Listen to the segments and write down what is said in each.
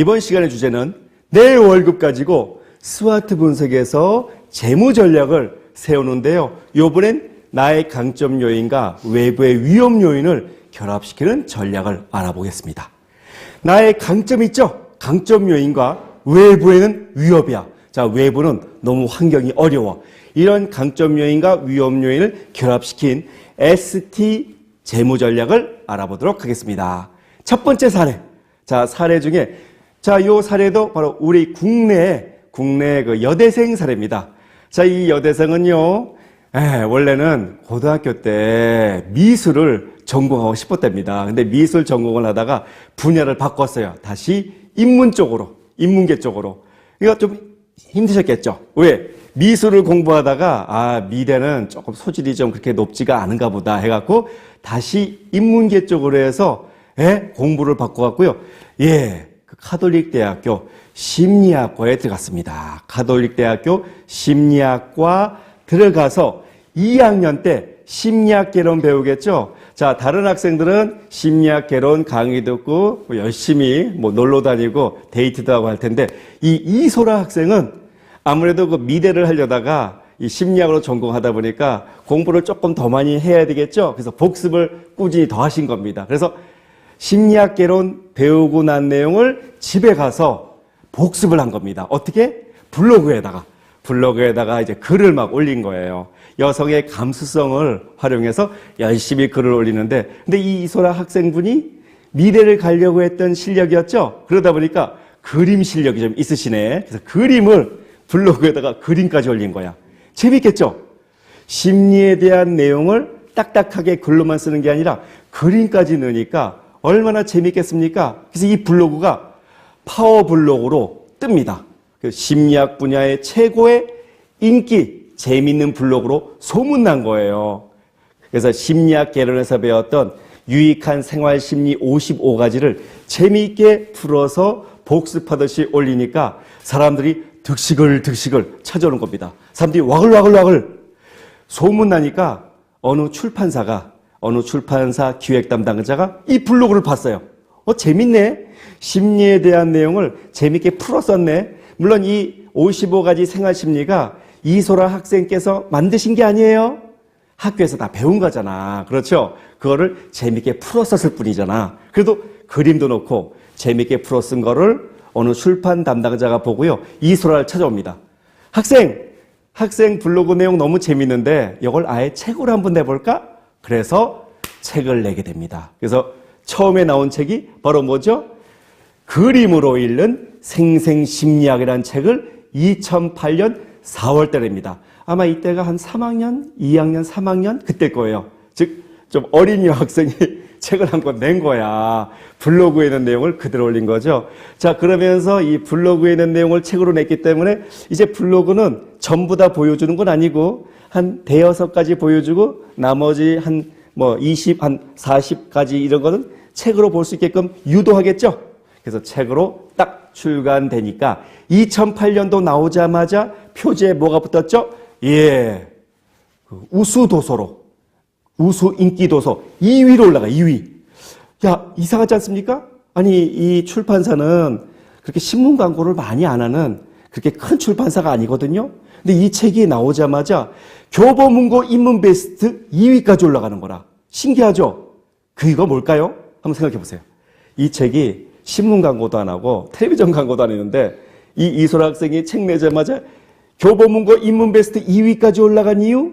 이번 시간의 주제는 내 월급 가지고 스와트 분석에서 재무 전략을 세우는데요. 요번엔 나의 강점 요인과 외부의 위험 요인을 결합시키는 전략을 알아보겠습니다. 나의 강점 있죠? 강점 요인과 외부에는 위협이야. 자, 외부는 너무 환경이 어려워. 이런 강점 요인과 위험 요인을 결합시킨 ST 재무 전략을 알아보도록 하겠습니다. 첫 번째 사례. 자, 사례 중에 자, 요 사례도 바로 우리 국내 국내 그 여대생 사례입니다. 자, 이 여대생은요. 에, 원래는 고등학교 때 미술을 전공하고 싶었답니다. 근데 미술 전공을 하다가 분야를 바꿨어요. 다시 인문 쪽으로, 인문계 쪽으로. 이거 좀 힘드셨겠죠? 왜? 미술을 공부하다가, 아, 미래는 조금 소질이 좀 그렇게 높지가 않은가 보다 해갖고, 다시 인문계 쪽으로 해서, 예, 공부를 바꿔갖고요. 예, 그 카톨릭 대학교 심리학과에 들어갔습니다. 카톨릭 대학교 심리학과 들어가서 2학년 때 심리학 개론 배우겠죠? 자, 다른 학생들은 심리학 개론 강의 듣고 뭐 열심히 뭐 놀러 다니고 데이트도 하고 할 텐데 이 이소라 학생은 아무래도 그 미대를 하려다가 이 심리학으로 전공하다 보니까 공부를 조금 더 많이 해야 되겠죠? 그래서 복습을 꾸준히 더 하신 겁니다. 그래서 심리학 개론 배우고 난 내용을 집에 가서 복습을 한 겁니다. 어떻게? 블로그에다가. 블로그에다가 이제 글을 막 올린 거예요. 여성의 감수성을 활용해서 열심히 글을 올리는데, 근데 이 이소라 학생분이 미래를 가려고 했던 실력이었죠? 그러다 보니까 그림 실력이 좀 있으시네. 그래서 그림을 블로그에다가 그림까지 올린 거야. 재밌겠죠? 심리에 대한 내용을 딱딱하게 글로만 쓰는 게 아니라 그림까지 넣으니까 얼마나 재밌겠습니까? 그래서 이 블로그가 파워 블로그로 뜹니다. 그 심리학 분야의 최고의 인기, 재밌는 블로그로 소문난 거예요. 그래서 심리학 개론에서 배웠던 유익한 생활 심리 55가지를 재미있게 풀어서 복습하듯이 올리니까 사람들이 득식을 득식을 찾아오는 겁니다. 사람들이 와글와글와글 소문나니까 어느 출판사가 어느 출판사 기획 담당자가 이 블로그를 봤어요. 어, 재밌네. 심리에 대한 내용을 재밌게 풀었었네. 물론 이 55가지 생활 심리가 이소라 학생께서 만드신 게 아니에요. 학교에서 다 배운 거잖아. 그렇죠? 그거를 재밌게 풀었었을 뿐이잖아. 그래도 그림도 넣고 재밌게 풀어 쓴 거를 어느 출판 담당자가 보고요. 이소라를 찾아옵니다. 학생, 학생 블로그 내용 너무 재밌는데 이걸 아예 책으로 한번 내볼까? 그래서 책을 내게 됩니다. 그래서 처음에 나온 책이 바로 뭐죠? 그림으로 읽는 생생심리학이라는 책을 2008년 4월 달입니다. 아마 이때가 한 3학년, 2학년, 3학년 그때 거예요. 즉, 좀 어린 여학생이 책을 한 권 낸 거야. 블로그에 있는 내용을 그대로 올린 거죠. 자, 그러면서 이 블로그에 있는 내용을 책으로 냈기 때문에 이제 블로그는 전부 다 보여주는 건 아니고 한 대여섯 가지 보여주고 나머지 한 뭐 20, 한 40가지 이런 거는 책으로 볼 수 있게끔 유도하겠죠. 그래서 책으로 딱 출간되니까 2008년도 나오자마자 표지에 뭐가 붙었죠? 예. 그 우수 도서로 우수 인기 도서 2위로 올라가 2위. 야, 이상하지 않습니까? 아니, 이 출판사는 그렇게 신문 광고를 많이 안 하는 그렇게 큰 출판사가 아니거든요. 근데 이 책이 나오자마자 교보문고 인문 베스트 2위까지 올라가는 거라. 신기하죠? 그이가 뭘까요? 한번 생각해 보세요. 이 책이 신문 광고도 안 하고 텔레비전 광고도 안 했는데 이 이소라 학생이 책 내자마자 교보문고 인문 베스트 2위까지 올라간 이유?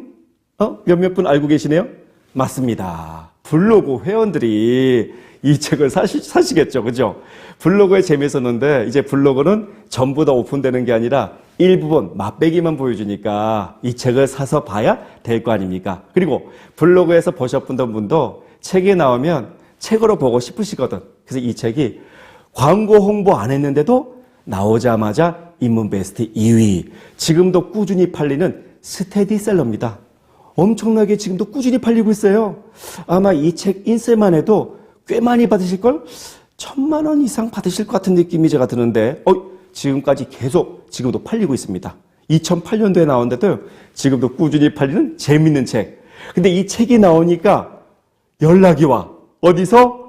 어? 몇몇 분 알고 계시네요? 맞습니다. 블로그 회원들이 이 책을 사시, 사시겠죠. 그죠? 블로그에 재미있었는데 이제 블로그는 전부 다 오픈되는 게 아니라 일부분 맛배기만 보여주니까 이 책을 사서 봐야 될 거 아닙니까? 그리고 블로그에서 보셨던 분도 책이 나오면 책으로 보고 싶으시거든. 그래서 이 책이 광고 홍보 안 했는데도 나오자마자 인문 베스트 2위. 지금도 꾸준히 팔리는 스테디셀러입니다. 엄청나게 지금도 꾸준히 팔리고 있어요. 아마 이 책 인쇄만 해도 꽤 많이 받으실걸? 천만 원 이상 받으실 것 같은 느낌이 제가 드는데, 어, 지금까지 계속 지금도 팔리고 있습니다. 2008년도에 나온데도 지금도 꾸준히 팔리는 재밌는 책. 근데 이 책이 나오니까 연락이 와. 어디서?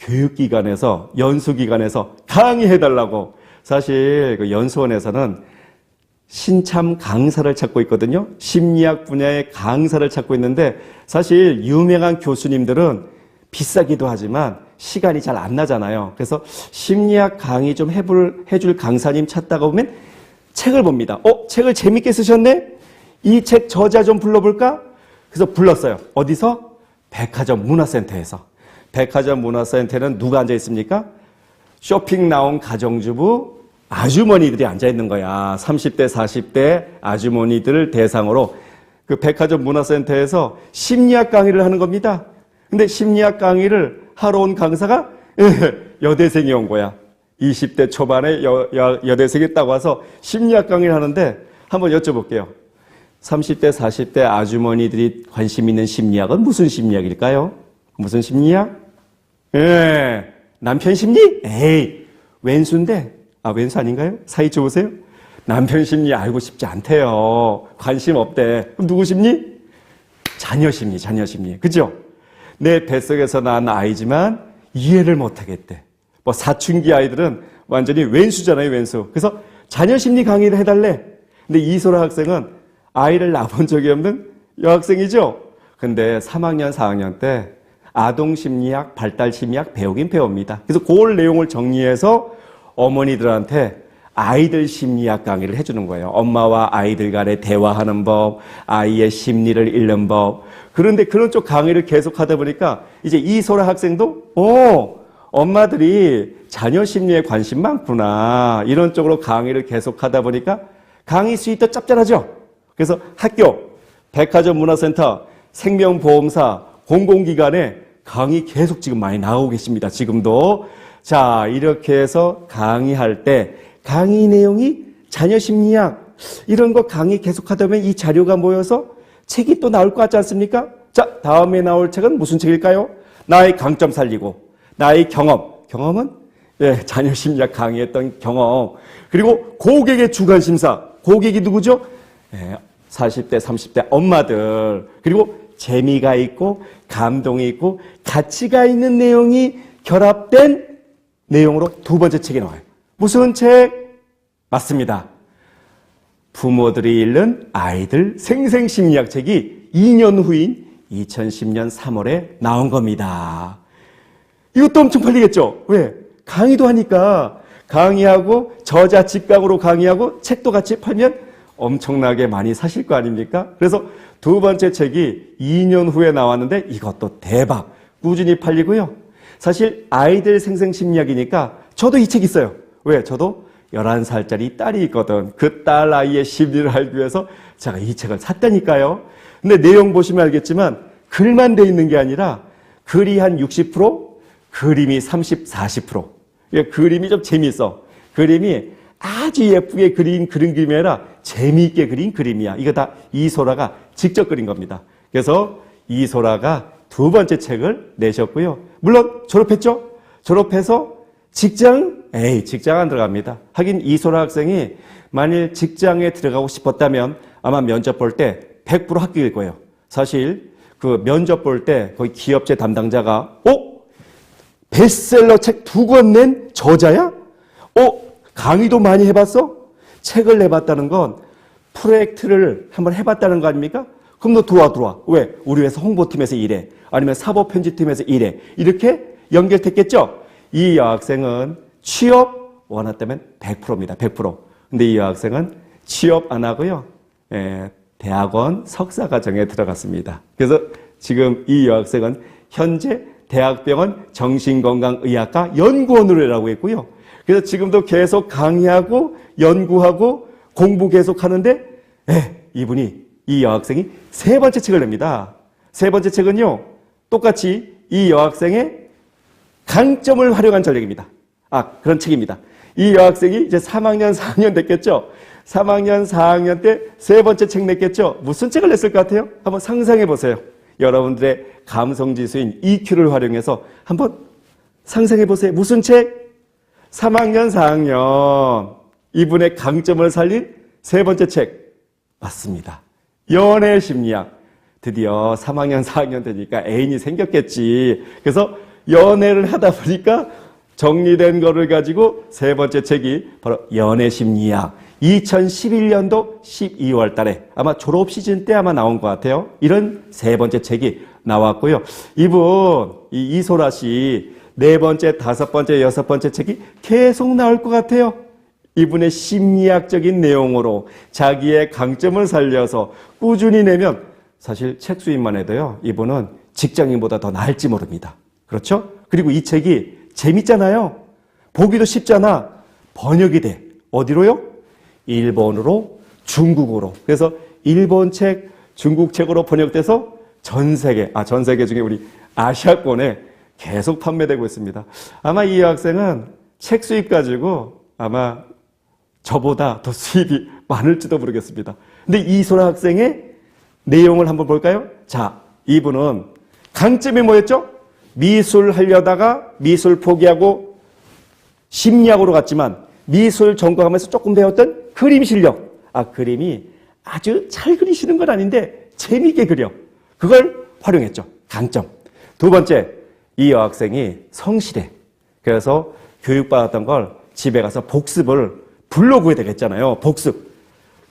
교육기관에서, 연수기관에서 강의해달라고. 사실 그 연수원에서는 신참 강사를 찾고 있거든요. 심리학 분야의 강사를 찾고 있는데 사실 유명한 교수님들은 비싸기도 하지만 시간이 잘 안 나잖아요. 그래서 심리학 강의 좀 해볼, 해줄 강사님 찾다가 보면 책을 봅니다. 어, 책을 재밌게 쓰셨네? 이 책 저자 좀 불러볼까? 그래서 불렀어요. 어디서? 백화점 문화센터에서. 백화점 문화센터는 누가 앉아 있습니까? 쇼핑 나온 가정주부 아주머니들이 앉아 있는 거야. 30대, 40대 아주머니들을 대상으로 그 백화점 문화센터에서 심리학 강의를 하는 겁니다. 근데 심리학 강의를 하러 온 강사가 여대생이 온 거야. 20대 초반에 여, 여, 여대생이 딱 와서 심리학 강의를 하는데 한번 여쭤볼게요. 30대, 40대 아주머니들이 관심 있는 심리학은 무슨 심리학일까요? 무슨 심리학? 예, 남편 심리? 에이, 왼수인데, 아, 왼수 아닌가요? 사이 좋으세요? 남편 심리 알고 싶지 않대요. 관심 없대. 그럼 누구 심리? 자녀 심리, 자녀 심리. 그죠? 내 뱃속에서 낳은 아이지만 이해를 못하겠대. 뭐 사춘기 아이들은 완전히 왼수잖아요, 왼수. 그래서 자녀 심리 강의를 해달래. 근데 이소라 학생은 아이를 낳아본 적이 없는 여학생이죠? 근데 3학년, 4학년 때 아동 심리학, 발달 심리학 배우긴 배웁니다. 그래서 그 내용을 정리해서 어머니들한테 아이들 심리학 강의를 해주는 거예요. 엄마와 아이들 간의 대화하는 법, 아이의 심리를 읽는 법. 그런데 그런 쪽 강의를 계속 하다 보니까 이제 이소라 학생도, 오, 엄마들이 자녀 심리에 관심 많구나. 이런 쪽으로 강의를 계속 하다 보니까 강의 수익도 짭짤하죠? 그래서 학교, 백화점 문화센터, 생명보험사, 공공기관에 강의 계속 지금 많이 나오고 계십니다. 지금도. 자, 이렇게 해서 강의할 때 강의 내용이 자녀 심리학 이런 거 강의 계속 하다 보면 이 자료가 모여서 책이 또 나올 것 같지 않습니까? 자, 다음에 나올 책은 무슨 책일까요? 나의 강점 살리고 나의 경험. 경험은 예, 자녀 심리학 강의했던 경험. 그리고 고객의 주관 심사. 고객이 누구죠? 예, 40대, 30대 엄마들. 그리고 재미가 있고 감동이 있고 가치가 있는 내용이 결합된 내용으로 두 번째 책이 나와요. 무슨 책? 맞습니다. 부모들이 읽는 아이들 생생심리학 책이 2년 후인 2010년 3월에 나온 겁니다. 이것도 엄청 팔리겠죠? 왜? 강의도 하니까 강의하고 저자 직강으로 강의하고 책도 같이 팔면 엄청나게 많이 사실 거 아닙니까? 그래서 두 번째 책이 2년 후에 나왔는데 이것도 대박 꾸준히 팔리고요. 사실 아이들 생생 심리학이니까 저도 이 책 있어요. 왜? 저도 11살짜리 딸이 있거든. 그 딸 아이의 심리를 알기 위해서 제가 이 책을 샀다니까요. 근데 내용 보시면 알겠지만 글만 돼 있는 게 아니라 글이 한 60%, 그림이 30, 40%. 예, 그림이 좀 재미있어. 그림이 아주 예쁘게 그린 그런 그림이 아니라 재미있게 그린 그림이야. 이거 다 이소라가 직접 그린 겁니다. 그래서 이소라가 두 번째 책을 내셨고요. 물론 졸업했죠? 졸업해서 직장? 에이, 직장 안 들어갑니다. 하긴 이소라 학생이 만일 직장에 들어가고 싶었다면 아마 면접 볼 때 100% 합격일 거예요. 사실 그 면접 볼 때 거기 기업체 담당자가 어? 베스트셀러 책 두 권 낸 저자야? 어? 강의도 많이 해봤어? 책을 내봤다는 건 프로젝트를 한번 해봤다는 거 아닙니까? 그럼 너 들어와 들어와. 왜? 우리 회사 홍보팀에서 일해. 아니면 사법편집팀에서 일해. 이렇게 연결됐겠죠? 이 여학생은 취업 원했다면 100%입니다. 100%. 근데 이 여학생은 취업 안 하고요. 예, 대학원 석사과정에 들어갔습니다. 그래서 지금 이 여학생은 현재 대학병원 정신건강의학과 연구원으로 일하고 있고요. 그래서 지금도 계속 강의하고 연구하고 공부 계속 하는데, 예, 이분이, 이 여학생이 세 번째 책을 냅니다. 세 번째 책은요, 똑같이 이 여학생의 강점을 활용한 전략입니다. 아, 그런 책입니다. 이 여학생이 이제 3학년, 4학년 됐겠죠? 3학년, 4학년 때 세 번째 책 냈겠죠? 무슨 책을 냈을 것 같아요? 한번 상상해 보세요. 여러분들의 감성 지수인 EQ를 활용해서 한번 상상해 보세요. 무슨 책? 3학년, 4학년. 이분의 강점을 살린 세 번째 책. 맞습니다. 연애 심리학. 드디어 3학년, 4학년 되니까 애인이 생겼겠지. 그래서 연애를 하다 보니까 정리된 거를 가지고 세 번째 책이 바로 연애 심리학. 2011년도 12월 달에 아마 졸업 시즌 때 아마 나온 것 같아요. 이런 세 번째 책이 나왔고요. 이분, 이 이소라 씨, 네 번째, 다섯 번째, 여섯 번째 책이 계속 나올 것 같아요. 이분의 심리학적인 내용으로 자기의 강점을 살려서 꾸준히 내면 사실 책 수입만 해도요, 이분은 직장인보다 더 나을지 모릅니다. 그렇죠? 그리고 이 책이 재밌잖아요. 보기도 쉽잖아. 번역이 돼. 어디로요? 일본으로, 중국어로. 그래서 일본 책, 중국 책으로 번역돼서 전 세계, 아, 전 세계 중에 우리 아시아권에 계속 판매되고 있습니다. 아마 이 학생은 책 수입 가지고 아마 저보다 더 수입이 많을지도 모르겠습니다. 근데 이소라 학생의 내용을 한번 볼까요? 자, 이분은 강점이 뭐였죠? 미술 하려다가 미술 포기하고 심리학으로 갔지만 미술 전공하면서 조금 배웠던 그림 실력. 아, 그림이 아주 잘 그리시는 건 아닌데 재미있게 그려. 그걸 활용했죠. 강점. 두 번째, 이 여학생이 성실해. 그래서 교육받았던 걸 집에 가서 복습을 블로그에 되겠잖아요. 복습.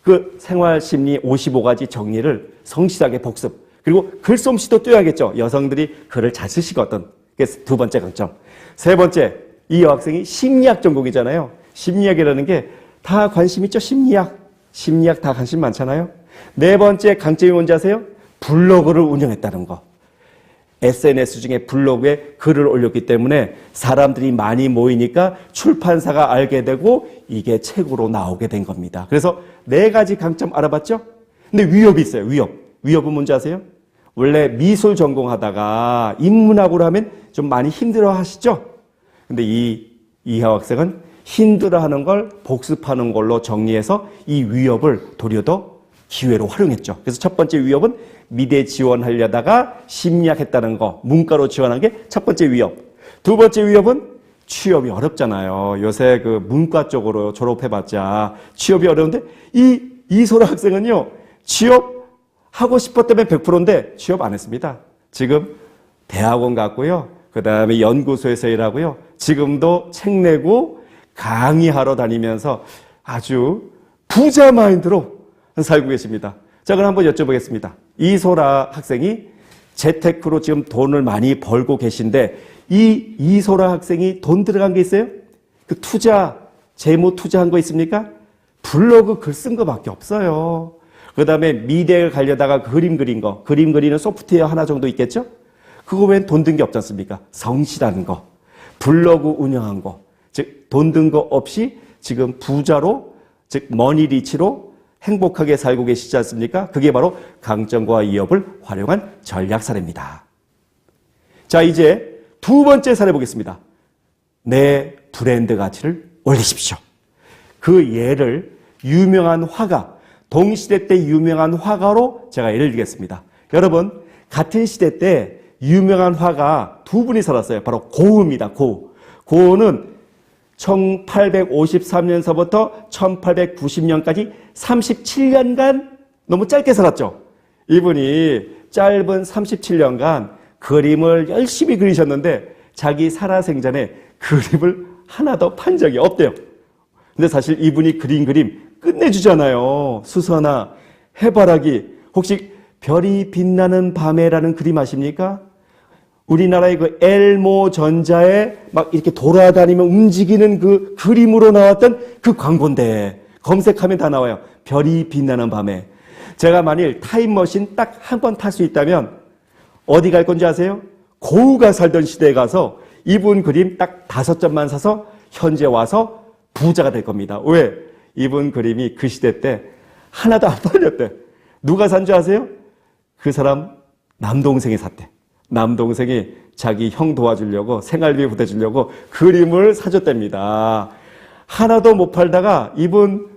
그 생활심리 55가지 정리를 성실하게 복습. 그리고 글솜씨도 뛰어야겠죠. 여성들이 글을 잘 쓰시거든. 그래서 두 번째 강점. 세 번째, 이 여학생이 심리학 전공이잖아요. 심리학이라는 게 다 관심 있죠? 심리학. 심리학 다 관심 많잖아요. 네 번째 강점이 뭔지 아세요? 블로그를 운영했다는 거. SNS 중에 블로그에 글을 올렸기 때문에 사람들이 많이 모이니까 출판사가 알게 되고 이게 책으로 나오게 된 겁니다. 그래서 네 가지 강점 알아봤죠? 근데 위협이 있어요. 위협. 위협은 뭔지 아세요? 원래 미술 전공하다가 인문학으로 하면 좀 많이 힘들어 하시죠? 근데 이 이하 학생은 힘들어 하는 걸 복습하는 걸로 정리해서 이 위협을 더 기회로 활용했죠. 그래서 첫 번째 위협은 미대 지원하려다가 심리학했다는 거, 문과로 지원한 게 첫 번째 위협. 두 번째 위협은 취업이 어렵잖아요. 요새 그 문과 쪽으로 졸업해봤자 취업이 어려운데 이 이소라 학생은요 취업 하고 싶었다면 100%인데 취업 안 했습니다. 지금 대학원 갔고요. 그 다음에 연구소에서 일하고요. 지금도 책 내고 강의하러 다니면서 아주 부자 마인드로 살고 계십니다. 자, 그럼 한번 여쭤보겠습니다. 이소라 학생이 재테크로 지금 돈을 많이 벌고 계신데 이 이소라 학생이 돈 들어간 게 있어요? 그 투자, 재무 투자한 거 있습니까? 블로그 글 쓴 거밖에 없어요. 그 다음에 미대를 가려다가 그림 그린 거, 그림 그리는 소프트웨어 하나 정도 있겠죠? 그거 외엔 돈 든 게 없지 않습니까? 성실한 거, 블로그 운영한 거, 즉, 돈 든 거 없이 지금 부자로, 즉, 머니리치로 행복하게 살고 계시지 않습니까? 그게 바로 강점과 위협을 활용한 전략 사례입니다. 자, 이제 두 번째 사례 보겠습니다. 내 브랜드 가치를 올리십시오. 그 예를 유명한 화가, 동시대 때 유명한 화가로 제가 예를 들겠습니다. 여러분, 같은 시대 때 유명한 화가 두 분이 살았어요. 바로 고우입니다. 고우. 고우는 1853년서부터 1890년까지 37년간 너무 짧게 살았죠. 이분이 짧은 37년간 그림을 열심히 그리셨는데 자기 살아생전에 그림을 하나도 판 적이 없대요. 근데 사실 이분이 그린 그림 끝내주잖아요. 수서나 해바라기. 혹시 별이 빛나는 밤에라는 그림 아십니까? 우리나라의 그 엘모 전자에 막 이렇게 돌아다니며 움직이는 그 그림으로 나왔던 그 광고인데 검색하면 다 나와요. 별이 빛나는 밤에. 제가 만일 타임머신 딱 한 번 탈 수 있다면 어디 갈 건지 아세요? 고우가 살던 시대에 가서 이분 그림 딱 다섯 점만 사서 현재 와서 부자가 될 겁니다. 왜? 이분 그림이 그 시대 때 하나도 안 팔렸대. 누가 산 줄 아세요? 그 사람 남동생이 샀대. 남동생이 자기 형 도와주려고 생활비 보태주려고 그림을 사줬답니다. 하나도 못 팔다가 이분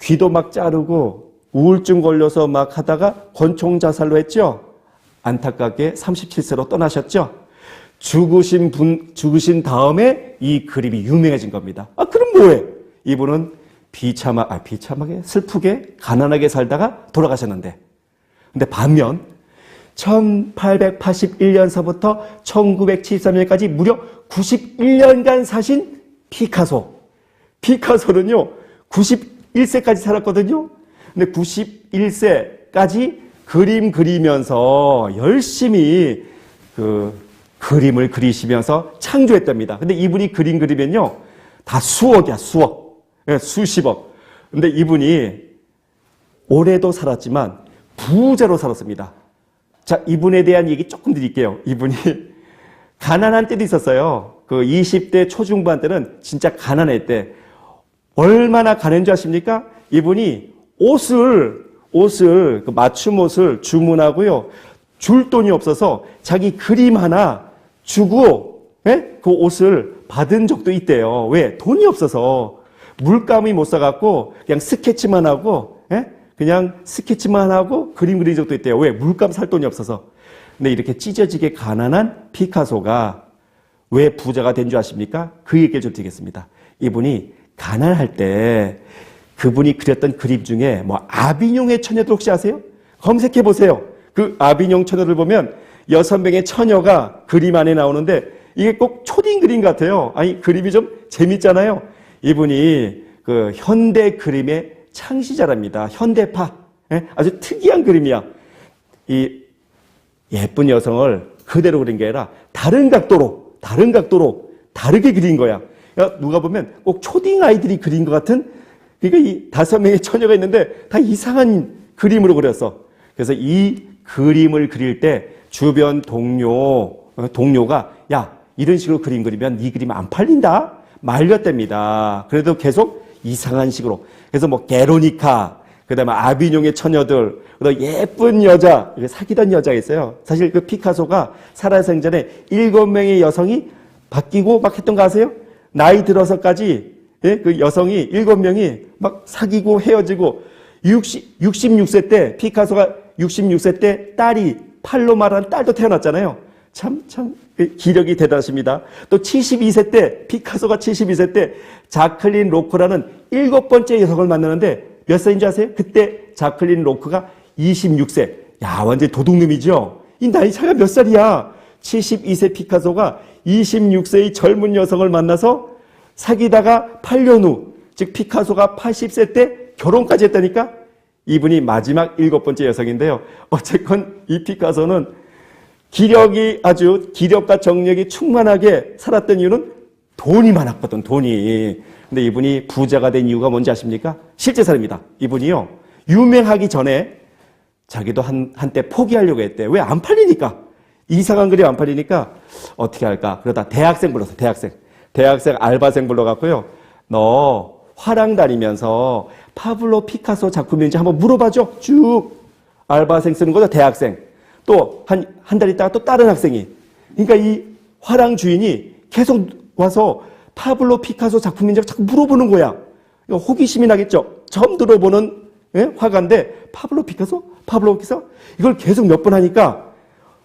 귀도 막 자르고 우울증 걸려서 막 하다가 권총 자살로 했죠. 안타깝게 37세로 떠나셨죠. 죽으신 분, 죽으신 다음에 이 그림이 유명해진 겁니다. 아, 그럼 뭐해? 이분은 비참하, 아, 비참하게, 슬프게, 가난하게 살다가 돌아가셨는데. 근데 반면, 1881년서부터 1973년까지 무려 91년간 사신 피카소. 피카소는요, 91세까지 살았거든요. 근데 91세까지 그림 그리면서 열심히 그 그림을 그리시면서 창조했답니다. 근데 이분이 그림 그리면요, 다 수억이야, 수억. 예, 수십억. 근데 이분이 올해도 살았지만 부자로 살았습니다. 자, 이분에 대한 얘기 조금 드릴게요. 이분이 가난한 때도 있었어요. 그 20대 초중반 때는 진짜 가난할 때 얼마나 가난한 줄 아십니까? 이분이 옷을 옷을 그 맞춤 옷을 주문하고요. 줄 돈이 없어서 자기 그림 하나 주고 예? 그 옷을 받은 적도 있대요. 왜? 돈이 없어서 물감이 못 사갖고 그냥 스케치만 하고 예? 그냥 스케치만 하고 그림 그린 적도 있대요. 왜? 물감 살 돈이 없어서. 근데 이렇게 찢어지게 가난한 피카소가 왜 부자가 된 줄 아십니까? 그 얘기를 좀 드리겠습니다. 이분이 가난할 때 그분이 그렸던 그림 중에 뭐 아비뇽의 처녀들 혹시 아세요? 검색해 보세요. 그 아비뇽 처녀를 보면 여섯 명의 처녀가 그림 안에 나오는데 이게 꼭 초딩 그림 같아요. 아니 그림이 좀 재밌잖아요. 이분이 그 현대 그림의 창시자랍니다. 현대파. 예? 아주 특이한 그림이야. 이 예쁜 여성을 그대로 그린 게 아니라 다른 각도로, 다른 각도로 다르게 그린 거야. 그러니까 누가 보면 꼭 초딩 아이들이 그린 것 같은 그러니까 이 다섯 명의 처녀가 있는데 다 이상한 그림으로 그렸어. 그래서 이 그림을 그릴 때 주변 동료, 어, 동료가 야, 이런 식으로 그림 그리면 네 그림 안 팔린다? 말렸답니다. 그래도 계속 이상한 식으로. 그래서 뭐 게로니카, 그 다음에 아비뇽의 처녀들, 그다음 예쁜 여자, 사귀던 여자가 있어요. 사실 그 피카소가 살아생전에 일곱 명의 여성이 바뀌고 막 했던 거 아세요? 나이 들어서까지 예? 그 여성이 일곱 명이 막 사귀고 헤어지고 60, 66세 때 피카소가 66세 때 딸이 팔로마라는 딸도 태어났잖아요. 참, 참, 그 기력이 대단하십니다. 또 72세 때, 피카소가 72세 때 자클린 로크라는 일곱 번째 여성을 만나는데 몇 살인지 아세요? 그때 자클린 로크가 26세. 야, 완전 도둑놈이죠? 이 나이 차가 몇 살이야? 72세 피카소가 26세의 젊은 여성을 만나서 사귀다가 8년 후, 즉 피카소가 80세 때 결혼까지 했다니까? 이분이 마지막 일곱 번째 여성인데요. 어쨌건 이 피카소는 기력이 아주 기력과 정력이 충만하게 살았던 이유는 돈이 많았거든, 돈이. 근데 이분이 부자가 된 이유가 뭔지 아십니까? 실제 사람입니다. 이분이요. 유명하기 전에 자기도 한, 한때 포기하려고 했대. 왜 안 팔리니까? 이상한 그림 안 팔리니까 어떻게 할까? 그러다 대학생 불렀어, 대학생. 대학생 알바생 불러갖고요. 너 화랑 다니면서 파블로 피카소 작품인지 한번 물어봐줘. 쭉. 알바생 쓰는 거죠, 대학생. 또 한, 한 달 있다가 또 다른 학생이. 그러니까 이 화랑 주인이 계속 와서 파블로 피카소 작품인지 자꾸 물어보는 거야. 이거 호기심이 나겠죠? 처음 들어보는 예? 화가인데 파블로 피카소? 파블로 피카소? 이걸 계속 몇 번 하니까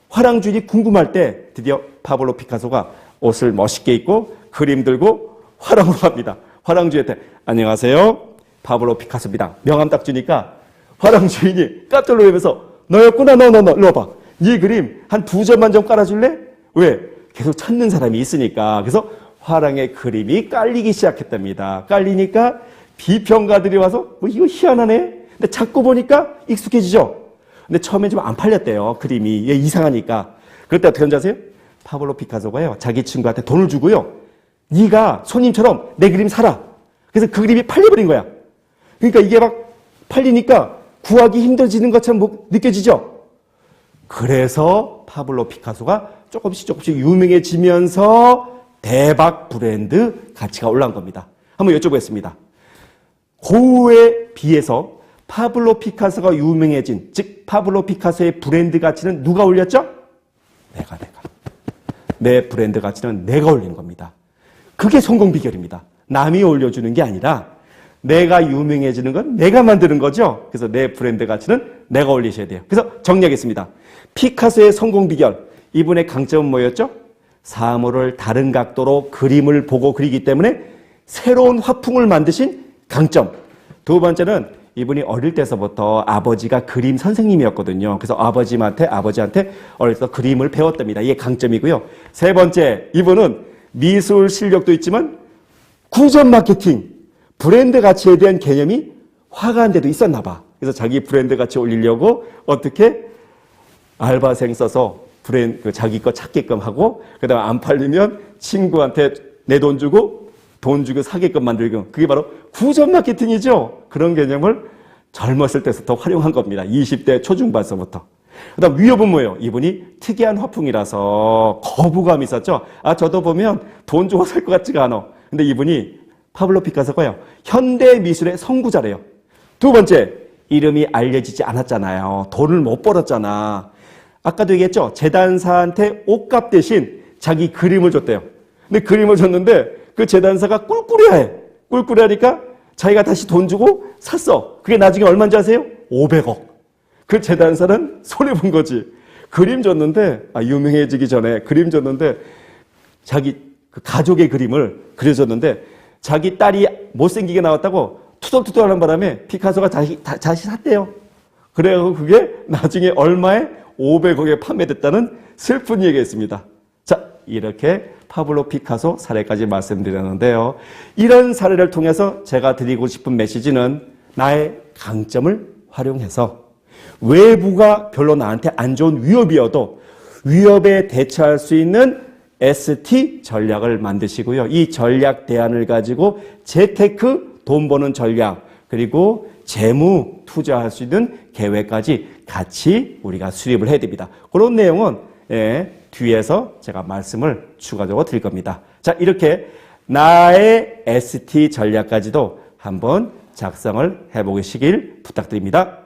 화랑 주인이 궁금할 때 드디어 파블로 피카소가 옷을 멋있게 입고 그림 들고 화랑으로 갑니다. 화랑 주인한테 안녕하세요. 파블로 피카소입니다. 명함 딱 주니까 화랑 주인이 깜짝 놀라면서 너였구나 너 너 너 일로 와봐. 이 그림 한 두 점만 좀 깔아줄래? 왜? 계속 찾는 사람이 있으니까. 그래서 화랑의 그림이 깔리기 시작했답니다. 깔리니까 비평가들이 와서 뭐 이거 희한하네. 근데 자꾸 보니까 익숙해지죠. 근데 처음에 좀안 팔렸대요. 그림이 얘 이상하니까. 그럴 때 어떻게 하는지 아세요? 파블로 피카소가요. 자기 친구한테 돈을 주고요. 네가 손님처럼 내 그림 사라. 그래서 그 그림이 팔려버린 거야. 그러니까 이게 막 팔리니까 구하기 힘들어지는 것처럼 뭐 느껴지죠? 그래서 파블로 피카소가 조금씩 조금씩 유명해지면서 대박 브랜드 가치가 올라온 겁니다. 한번 여쭤보겠습니다. 고흐에 비해서 파블로 피카소가 유명해진, 즉 파블로 피카소의 브랜드 가치는 누가 올렸죠? 내가 내가. 내 브랜드 가치는 내가 올린 겁니다. 그게 성공 비결입니다. 남이 올려주는 게 아니라 내가 유명해지는 건 내가 만드는 거죠. 그래서 내 브랜드 가치는 내가 올리셔야 돼요. 그래서 정리하겠습니다. 피카소의 성공 비결. 이분의 강점은 뭐였죠? 사물을 다른 각도로 그림을 보고 그리기 때문에 새로운 화풍을 만드신 강점. 두 번째는 이분이 어릴 때서부터 아버지가 그림 선생님이었거든요. 그래서 아버지한테 아버지한테 어릴 때 그림을 배웠답니다. 이게 강점이고요. 세 번째, 이분은 미술 실력도 있지만 구전 마케팅, 브랜드 가치에 대한 개념이 화가한테도 있었나 봐. 그래서 자기 브랜드 가치 올리려고 어떻게 알바생 써서 브랜드 그 자기 거 찾게끔 하고 그다음에 안 팔리면 친구한테 내 돈 주고 돈 주고 사게끔 만들고 그게 바로 구전 마케팅이죠. 그런 개념을 젊었을 때부터 활용한 겁니다. 20대 초중반서부터. 그다음 위협은 뭐예요? 이분이 특이한 화풍이라서 거부감이 있었죠. 아 저도 보면 돈 주고 살 것 같지가 않아. 근데 이분이 파블로 피카소가요. 현대 미술의 선구자래요. 두 번째 이름이 알려지지 않았잖아요. 돈을 못 벌었잖아. 아까도 얘기했죠. 재단사한테 옷값 대신 자기 그림을 줬대요. 근데 그림을 줬는데 그 재단사가 꿀꿀해해. 꿀꿀하니까 자기가 다시 돈 주고 샀어. 그게 나중에 얼마인지 아세요? 500억. 그 재단사는 손해 본 거지. 그림 줬는데, 아, 유명해지기 전에 그림 줬는데, 자기 그 가족의 그림을 그려줬는데, 자기 딸이 못생기게 나왔다고 투덜투덜 하는 바람에 피카소가 다시, 다, 다시 샀대요. 그래서 그게 나중에 얼마에 500억에 판매됐다는 슬픈 얘기였습니다. 자, 이렇게 파블로 피카소 사례까지 말씀드렸는데요. 이런 사례를 통해서 제가 드리고 싶은 메시지는 나의 강점을 활용해서 외부가 별로 나한테 안 좋은 위협이어도 위협에 대처할 수 있는 ST 전략을 만드시고요. 이 전략 대안을 가지고 재테크 돈 버는 전략 그리고 재무 투자할 수 있는 계획까지 같이 우리가 수립을 해야 됩니다. 그런 내용은 예, 뒤에서 제가 말씀을 추가적으로 드릴 겁니다. 자, 이렇게 나의 ST 전략까지도 한번 작성을 해 보시길 부탁드립니다.